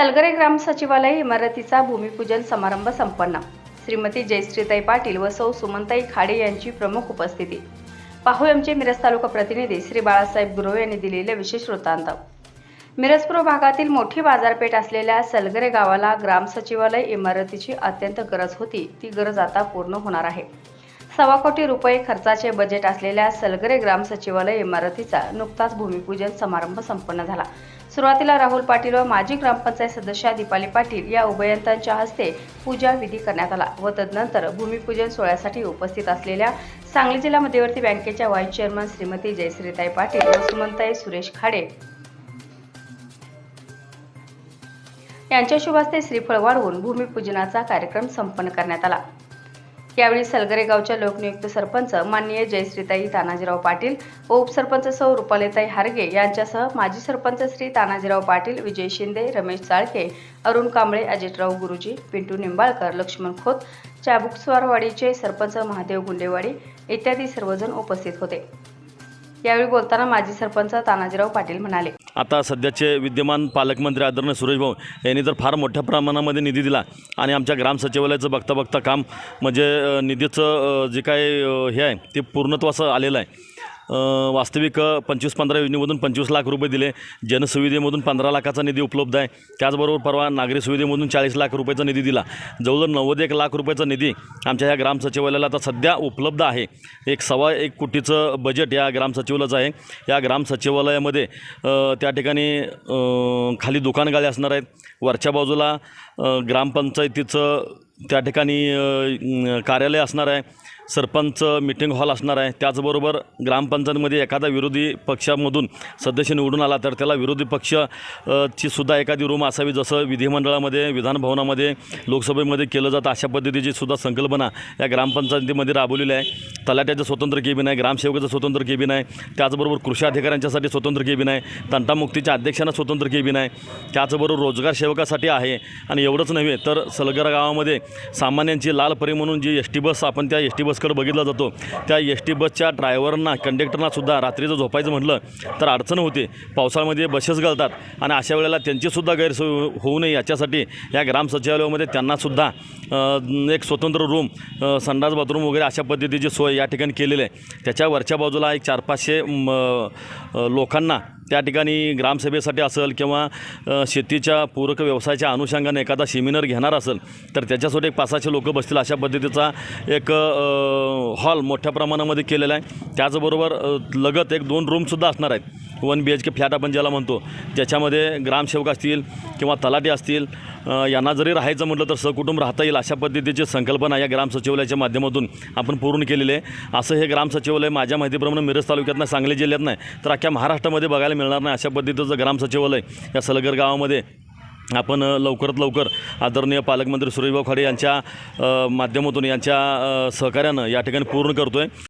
सलगरे ग्राम सचिवालय इमारतीचा भूमिपूजन समारंभ संपन्न. श्रीमती जयश्रीताई पाटील व सौ सुमनताई खाडे यांची प्रमुख उपस्थिती. पाहू आमचे मिरज तालुका प्रतिनिधी श्री बाळासाहेब गुरव यांनी दिलेले विशेष वृत्तांत. मिरजपूर भागातील मोठी बाजारपेठ असलेल्या सलगरे गावाला ग्राम सचिवालय इमारतीची अत्यंत गरज होती. ती गरज आता पूर्ण होणार आहे. सव्वा कोटी रुपये खर्चाचे बजेट असलेल्या सलगरे ग्राम सचिवालय इमारतीचा नुकताच भूमिपूजन समारंभ संपन्न झाला. सुरुवातीला राहुल पाटील व माजी ग्रामपंचायत सदस्या दीपाली पाटील या उभयंतांच्या हस्ते पूजा विधी करण्यात आला व तदनंतर भूमिपूजन सोहळ्यासाठी उपस्थित असलेल्या सांगली जिल्हा मध्यवर्ती बँकेच्या व्हाईस चेअरमन श्रीमती जयश्रीताई पाटील व सुमनताई सुरेश खाडे यांच्या शुभ हस्ते श्रीफळ वाढवून भूमिपूजनाचा कार्यक्रम संपन्न करण्यात आला. यावेळी सलगरे गावच्या लोकनियुक्त सरपंच माननीय जयश्रीताई तानाजीराव पाटील व उपसरपंच सौ रुपालेताई हारगे यांच्यासह माजी सरपंच श्री तानाजीराव पाटील विजय शिंदे रमेश चाळके अरुण कांबळे अजितराव गुरुजी पिंटू निंबाळकर लक्ष्मण खोत चाबुकस्वारवाडीचे सरपंच महादेव गुंडेवाडी इत्यादी सर्वजण उपस्थित होते. यावेळी बोलताना माजी सरपंच तानाजीराव पाटील म्हणाले. आता सध्याचे विद्यमान पालकमंत्री आदरणीय सुरेश भाऊ यांनी तर फार मोठ्या प्रमाणामध्ये निधी दिला आणि आमच्या ग्राम सचिवालयाचं बघता बघता काम म्हणजे निधीचं जे काय हे आहे ते पूर्णत्वास आलेलं आहे. वास्तविक पंचवीस पंधरा योजनेमधून पंचवीस लाख रुपये दिले. जनसुविधेमधून पंधरा लाखाचा निधी उपलब्ध आहे. त्याचबरोबर परवा नागरी सुविधेमधून चाळीस लाख रुपयाचा निधी दिला. जवळजवळ नव्वद एक लाख रुपयाचा निधी आमच्या ह्या ग्राम सचिवालयाला आता सध्या उपलब्ध आहे. एक सव्वा एक कोटीचं बजेट या ग्राम सचिवालयाचं आहे. या ग्राम सचिवालयामध्ये त्या ठिकाणी खाली दुकानगाळे असणार आहेत. वरच्या बाजूला ग्रामपंचायतीचं त्या ठिकाणी कार्यालय असणार आहे सरपंच मिटिंग हॉल असणार आहे. त्याचबरोबर ग्रामपंचायतमध्ये एखादा विरोधी पक्षामधून सदस्य निवडून आला तर त्याला विरोधी पक्ष ची सुद्धा एखादी रूम असावी जसं विधिमंडळामध्ये विधानभवनामध्ये लोकसभेमध्ये केलं जातं अशा पद्धतीची सुद्धा संकल्पना या ग्रामपंचायतीमध्ये राबवलेली आहे. तलाट्याचं स्वतंत्र केबिन आहे ग्रामसेवकाचं स्वतंत्र केबिन आहे त्याचबरोबर कृषी अधिकाऱ्यांच्यासाठी स्वतंत्र केबिन आहे तंटामुक्तीच्या अध्यक्षांना स्वतंत्र केबिन आहे. त्याचबरोबर रोजगार सेवकासाठी आहे. आणि एवढंच नव्हे तर सलगरा गावामध्ये सामान्यांची लाल परी म्हणून जी एस टी बस आपण त्या एस टी बसकडे बघितला जातो त्या एस टी बसच्या ड्रायव्हरना कंडक्टरनासुद्धा रात्रीचं झोपायचं म्हटलं तर अडचण होते. पावसाळ्यामध्ये बसेस घालतात आणि अशा वेळेला त्यांचीसुद्धा गैरसोय होऊ नये याच्यासाठी या ग्राम सचिवालयामध्ये त्यांनासुद्धा एक स्वतंत्र रूम संडास बाथरूम वगैरे अशा पद्धतीची सोय या ठिकाणी केलेली आहे. त्याच्या वरच्या बाजूला एक चार पाचशे म, लोकांना त्या ठिकाणी ग्रामसभेसाठी असेल किंवा शेतीच्या पूरक व्यवसायाच्या अनुषंगाने एखादा सेमिनार घेणार असेल तर त्याच्यासाठी एक पाच सहाशे लोक बसतील अशा पद्धतीचा एक हॉल मोठ्या प्रमाणामध्ये केलेला आहे. त्याचबरोबर लगत एक दोन रूमसुद्धा असणार आहेत. One B H K flat आपण ज्याला म्हणतो ज्याच्यामध्ये ग्रामसेवक असतील किंवा तलाटी असतील यांना जरी राहायचं म्हटलं तर सहकुटुंब राहता येईल अशा पद्धतीची संकल्पना या ग्राम सचिवालयाच्या माध्यमातून आपण पूर्ण केलेली आहे. असं हे ग्राम सचिवालय माझ्या माहितीप्रमाणे मिरज तालुक्यात नाही सांगली जिल्ह्यात नाही तर अख्ख्या महाराष्ट्रामध्ये बघायला मिळणार नाही अशा पद्धतीचं ग्राम सचिवालय या सलगर गावामध्ये आपण लवकरात लवकर आदरणीय पालकमंत्री सुरेशभाऊ खाडे यांच्या माध्यमातून यांच्या सहकार्यानं या ठिकाणी पूर्ण करतो आहे